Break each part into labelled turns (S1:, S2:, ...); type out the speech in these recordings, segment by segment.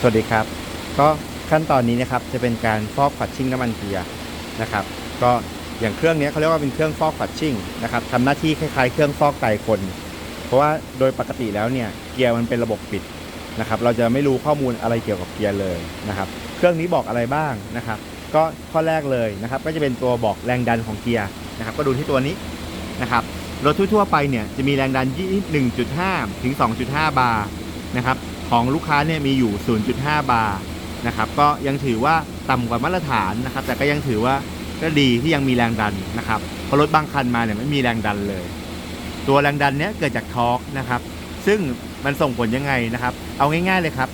S1: สวัสดีครับ ก็ขั้นตอนนี้นะครับจะเป็นการฟอกฝัดชิ่งน้ำมันเกียร์นะครับ ก็อย่างเครื่องนี้เขาเรียกว่าเป็นเครื่องฟอกฝัดชิ่งนะครับทำหน้าที่คล้ายๆ เครื่องฟอกไตคน เพราะว่าโดยปกติแล้วเนี่ยเกียร์มันเป็นระบบปิดนะครับ เราจะไม่รู้ข้อมูลอะไรเกี่ยวกับเกียร์เลยนะครับ เครื่องนี้บอกอะไรบ้างนะครับ ก็ข้อแรกเลยนะครับ ก็จะเป็นตัวบอกแรงดันของเกียร์นะครับ ก็ดูที่ตัวนี้นะครับรถทั่วๆไปเนี่ยจะมีแรงดันที่1.5 ถึง 2.5 บาร์นะครับ ของลูกค้าเนี่ยมีอยู่ 0.5 บาร์นะครับก็ยังถือว่าต่ำกว่ามาตรฐานนะครับ แต่ก็ยังถือว่าก็ดีที่ยังมีแรงดันนะครับเพราะรถบางคันมาเนี่ยไม่มีแรงดันเลย ตัวแรงดันเนี้ยเกิดจากทอร์กนะครับ ซึ่งมันส่งผลยังไงนะครับ เอาง่าย ๆเลยครับ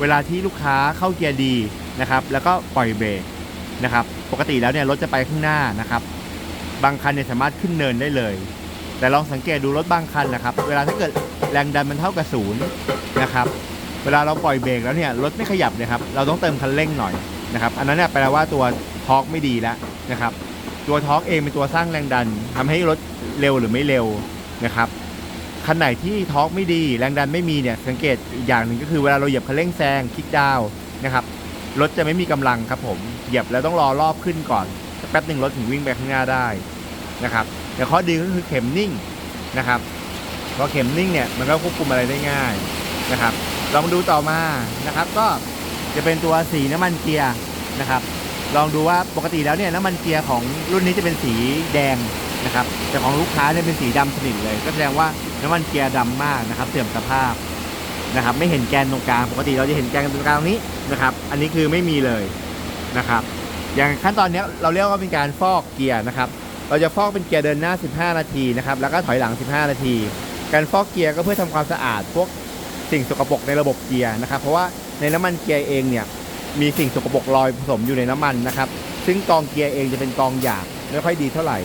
S1: เวลาที่ลูกค้าเข้าเกียร์ดีนะครับ แล้วก็ปล่อยเบรกนะครับ ปกติแล้วเนี่ยรถจะไปข้างหน้านะครับ บางคันเนี่ยสามารถขึ้นเนินได้เลย แต่ลองสังเกตดูรถบางคันนะครับ เวลาถ้าเกิดแรงดันมันเท่ากับศูนย์นะครับ เวลาเราปล่อยเบรกแล้วเนี่ยรถไม่ขยับเลยครับเราต้องเติมคันเร่งหน่อยนะครับอันนั้นเนี่ยแปลว่าตัวทอร์กไม่ดีแล้วนะครับตัวทอร์กเองเป็นตัวสร้างแรงดันทำให้รถเร็วหรือไม่เร็วนะครับคันไหนที่ทอร์กไม่ดีแรงดันไม่มีเนี่ยสังเกตอีกอย่างหนึ่งก็คือเวลาเราเหยียบคันเร่งแซงคลิกดาวนะครับรถจะไม่มีกำลังครับผมเหยียบแล้วต้องรอรอบขึ้นก่อนแป๊บหนึ่งรถถึงวิ่งไปข้างหน้าได้นะครับแต่ข้อดีก็คือเข็มนิ่งนะครับเพราะเข็มนิ่งเนี่ยมันก็ควบคุมอะไรได้ง่ายนะครับ ลองดูต่อมานะครับ ก็จะเป็นตัวสีน้ำมันเกียร์นะครับ ลองดูว่าปกติแล้วเนี่ยน้ำมันเกียร์ของรุ่นนี้จะเป็นสีแดงนะครับ แต่ของลูกค้าเนี่ยเป็นสีดำสนิทเลย ก็แสดงว่าน้ำมันเกียร์ดำมากนะครับ เสื่อมสภาพนะครับ ไม่เห็นแกนตรงกลาง ปกติเราจะเห็นแกนตรงกลางนี้นะครับ อันนี้คือไม่มีเลยนะครับ อย่างขั้นตอนนี้เราเรียกว่าเป็นการฟอกเกียร์นะครับ เราจะฟอกเป็นเกียร์เดินหน้า 15 นาทีนะครับ แล้วก็ถอยหลัง 15 นาที การฟอกเกียร์ก็เพื่อทำความสะอาดพวก สิ่งสกปรกในระบบเกียร์นะครับ เพราะว่าในน้ำมันเกียร์เองเนี่ยมีสิ่งสกปรกลอยผสมอยู่ในน้ำมันนะครับ ซึ่งกองเกียร์เองจะเป็นกองหยาบไม่ค่อยดีเท่าไหร่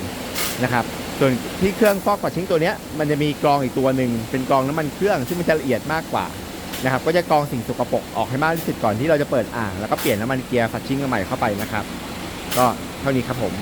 S1: นะครับ ส่วนที่เครื่องฟอกปัดชิ้งตัวนี้มันจะมีกรองอีกตัวหนึ่งเป็นกรองน้ำมันเครื่องซึ่งมันจะละเอียดมากกว่านะครับก็จะกรองสิ่งสกปรกออกให้มากที่สุดก่อนที่เราจะเปิดอ่างแล้วก็เปลี่ยนน้ำมันเกียร์ฝัดชิ้งใหม่เข้าไปนะครับ ก็เท่านี้ครับผม